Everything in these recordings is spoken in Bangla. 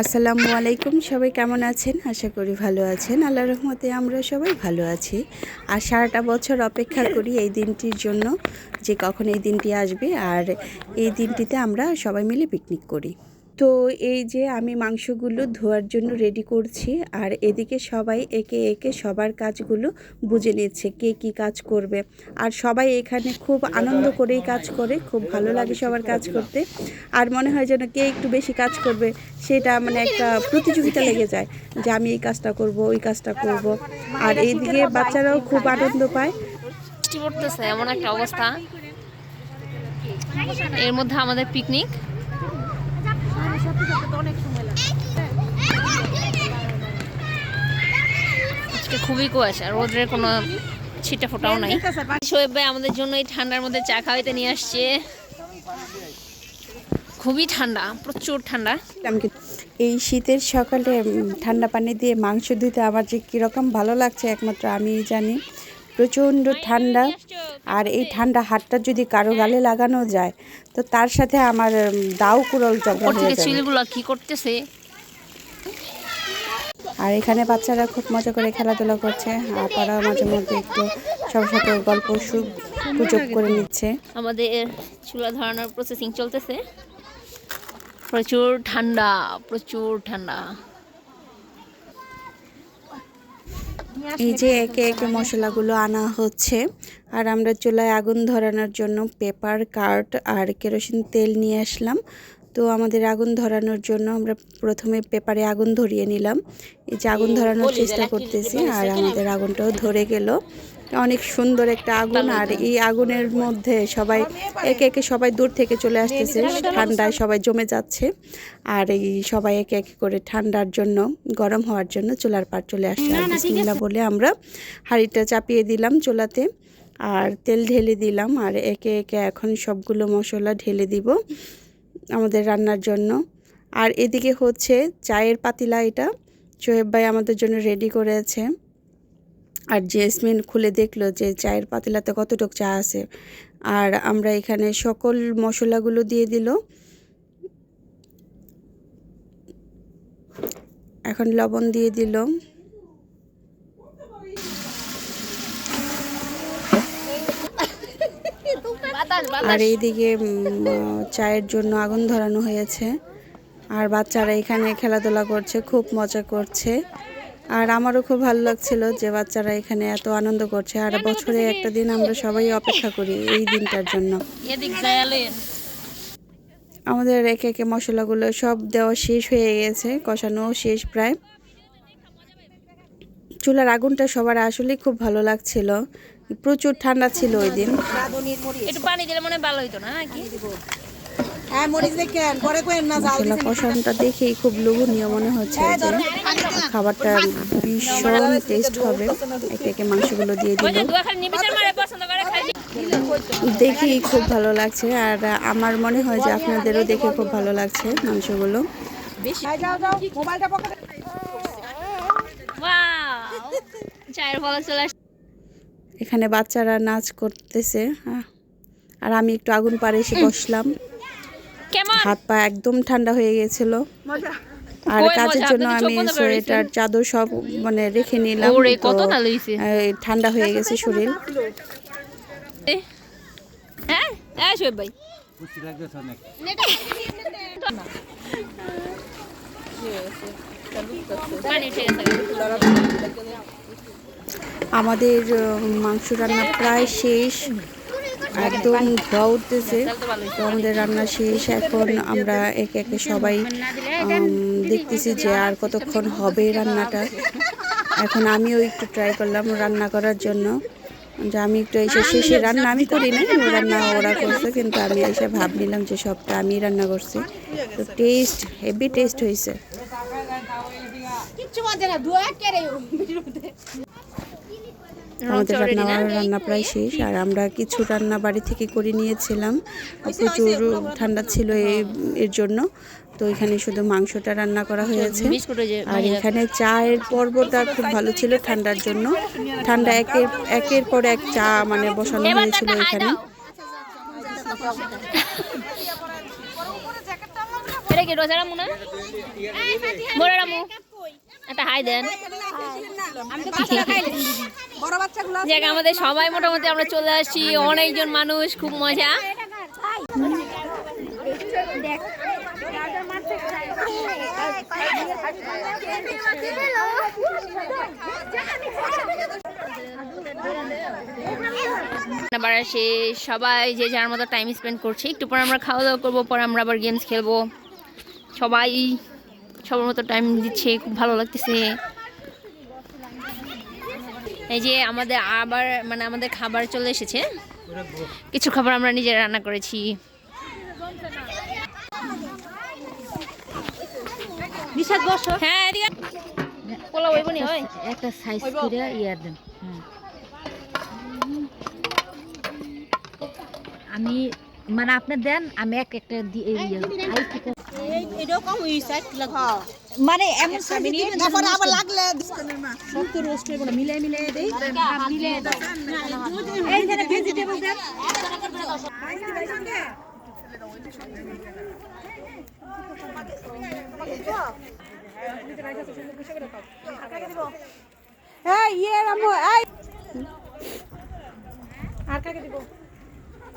আসসালামু আলাইকুম, সবাই কেমন আছেন? আশা করি ভালো আছেন। আল্লাহ রহমতে আমরা সবাই ভালো আছি। আর সারাটা বছর অপেক্ষা করি এই দিনটির জন্য যে কখন এই দিনটি আসবে। আর এই দিনটিতে আমরা সবাই মিলে পিকনিক করি। তো এই যে আমি মাংসগুলো ধোয়ার জন্য রেডি করছি, আর এদিকে সবাই একে একে সবার কাজগুলো বুঝে নিচ্ছে কে কি কাজ করবে। আর সবাই এখানে খুব আনন্দ করেই কাজ করে, খুব ভালো লাগে সবার কাজ করতে। আর মনে হয় যেন কে একটু বেশি কাজ করবে, সেটা মানে একটা প্রতিযোগিতা লেগে যায় যে আমি এই কাজটা করব, ওই কাজটা করব। আর এইদিকে বাচ্চারাও খুব আনন্দ পায়। এমন একটা অবস্থা। এর মধ্যে আমাদের পিকনিক আজকে খুবই কুয়াশা, রোদের কোনো ছিটা ফোটাও নাই। শোয়েব ভাই আমাদের জন্য এই ঠান্ডার মধ্যে চা খাওয়াইতে নিয়ে আসছে। খুবই ঠান্ডা, প্রচুর ঠান্ডা। এই শীতের সকালে ঠান্ডা পানি দিয়ে মাংস ধুতে আমার যে কীরকম ভালো লাগছে, একমাত্র আমি জানি। প্রচণ্ড ঠান্ডা। আর এই ঠান্ডা হাতটা যদি কারও গালে লাগানো যায় তো তার সাথে আমার দাও কুড়ল যাবে। চিলগুলো কি করতেছে? আর এখানে বাচ্চারা খুব মজা করে খেলাধুলা করছে আর তারা মাঝে মধ্যে একটু সবার সাথে গল্প সুখ গুজব করে নিচ্ছে। আমাদের চুলা ধরানোর প্রসেসিং চলতেছে। প্রচুর ঠান্ডা প্রচুর ঠান্ডা। এই যে একে একে মশলাগুলো আনা হচ্ছে আর আমরা চুলায় আগুন ধরানোর জন্য পেপার কার্ট আর কেরোসিন তেল নিয়ে আসলাম। তো আমাদের আগুন ধরানোর জন্য আমরা প্রথমে পেপারে আগুন ধরিয়ে নিলাম। এই যে আগুন ধরানোর চেষ্টা করতেছি আর আমাদের আগুনটাও ধরে গেল। অনেক সুন্দর একটা আগুন আর এই আগুনের মধ্যে সবাই একে একে সবাই দূর থেকে চলে আসতেছে। ঠান্ডায় সবাই জমে যাচ্ছে। আর এই সবাই একে একে করে ঠান্ডার জন্য গরম হওয়ার জন্য চুলার পার চলে আসছে। আর বলে আমরা হাঁড়িটা চাপিয়ে দিলাম চুলাতে। আর তেল ঢেলে দিলাম। আর একে একে এখন সবগুলো মশলা ঢেলে দিব আমাদের রান্নার জন্য। আর এদিকে হচ্ছে চায়ের পাতিলা এটা। শোয়েব ভাই আমাদের জন্য রেডি করেছে। আর জেসমিন খুলে দেখল যে চায়ের পাতিলাতে কতটুক চা আছে। আর আমরা এখানে সকল মশলাগুলো দিয়ে দিল। এখন লবণ দিয়ে দিল। আর এইদিকে চায়ের জন্য আগুন ধরানো হয়েছে। আর বাচ্চারা এখানে খেলাধুলা করছে, খুব মজা করছে। আর আমারও খুব ভালো লাগছিল যে বাচ্চারা এখানে এত আনন্দ করছে। আর বছরে একটা দিন আমরা সবাই অপেক্ষা করি এই দিনটার জন্য। আমাদের একে একে মশলাগুলো সব দেওয়া শেষ হয়ে গেছে কষানো শেষ প্রায়। চুলার আগুনটা সবার আসলেই খুব ভালো লাগছিল। প্রচুর ঠান্ডা ছিল ওই দিন। একটু পানি দিলে মনে হয় ভালো হইতো না কি? মশলা কষানোটা দেখেই খুব লোভনীয় মনে হচ্ছে যে খাবারটা ভীষণ টেস্ট হবে। একে একে মাংসগুলো দিয়ে দিল। দেখি খুব ভালো লাগছে আর আমার মনে হয় যে আপনাদেরও দেখে খুব ভালো লাগছে মাংসগুলো। হ্যাঁ, এখানে বাচ্চারা নাচ করতেছে। হ্যাঁ। আর আমি একটু আগুন পাড়ে এসে বসলাম। হাত পা একদম ঠান্ডা হয়ে গেছিল। আর কাজের জন্য আমি সোয়েটার চাদর সব মানে রেখে নিলাম। ঠান্ডা হয়ে গেছে শরীর। হ্যাঁ? হ্যাঁ শোয়েব ভাই। আমাদের মাংস রান্না প্রায় শেষ। একদম ধোয়া উঠতেছে। তো আমাদের রান্না শেষ। এখন আমরা একে একে সবাই দেখতেছি যে আর কতক্ষণ হবে রান্নাটা। এখন আমিও একটু ট্রাই করলাম রান্না করার জন্য। যে আমি একটু এসে শেষে রান্না আমি করি না রান্না ওরা করছে, কিন্তু আমি এসে ভাব নিলাম যে সবটা আমি রান্না করছি। তো টেস্ট হেভি টেস্ট হয়েছে কিচ্ছু বাজে না দুয়া কেড়ে আমাদের রান্না রান্না প্রায় শেষ। আর আমরা কিছু রান্না বাড়ি থেকে করে নিয়েছিলাম। প্রচুর ঠান্ডা ছিল এর জন্য। তো এখানে শুধু মাংসটা রান্না করা হয়েছে। আর এখানে চায়ের পর্বটা খুব ভালো ছিল ঠান্ডার জন্য। ঠান্ডা একের একের পর এক চা মানে বসানো হয়েছিল এখানে। এটা কি রোজা রামু না? একটা হাই দেন। যাক আমাদের সবাই মোটামুটি আমরা চলে আসছি। অনেকজন মানুষ খুব মজা। আবার সে সবাই যে যার মতো টাইম স্পেন্ড করছে। একটু পর আমরা খাওয়া দাওয়া করব পর আমরা আবার গেমস খেলব। সবাই সবার মতো টাইম দিচ্ছে খুব ভালো লাগতেছে। এই যে আমাদের আবার মানে আমাদের খাবার চলে এসেছে। কিছু খাবার আমরা নিজে রান্না করেছি। নিষাদ বসো। হ্যাঁ হয়। একটা সাইজ করে ইয়ার দেন। আমি মানে আপনি দেন আমি এক একটা দিয়ে ইয়ে আই থেকে- এটাও কম হইছে হ্যাঁ। মানে এমন সাইজ দিবেন তারপরে আবার লাগলে সত্য রোস্ট করব না মিলে মিলে দেই। মিলে এই যে ভেজিটেবল দেন। এই ইয়ে রামু এই। আর কাকে দিব?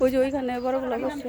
ওই যে ওইখানে বড়গুলো করছে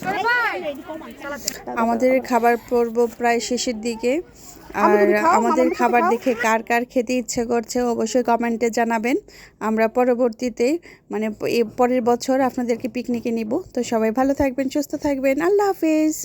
আমাদের খাবার পর্ব প্রায় শেষের দিকে। আর আমাদের খাবার দেখে কার কার খেতে ইচ্ছে করছে অবশ্যই কমেন্টে জানাবেন। আমরা পরবর্তীতে মানে এ পরের বছর আপনাদেরকে পিকনিকে নিব। তো সবাই ভালো থাকবেন সুস্থ থাকবেন। আল্লাহ হাফেজ।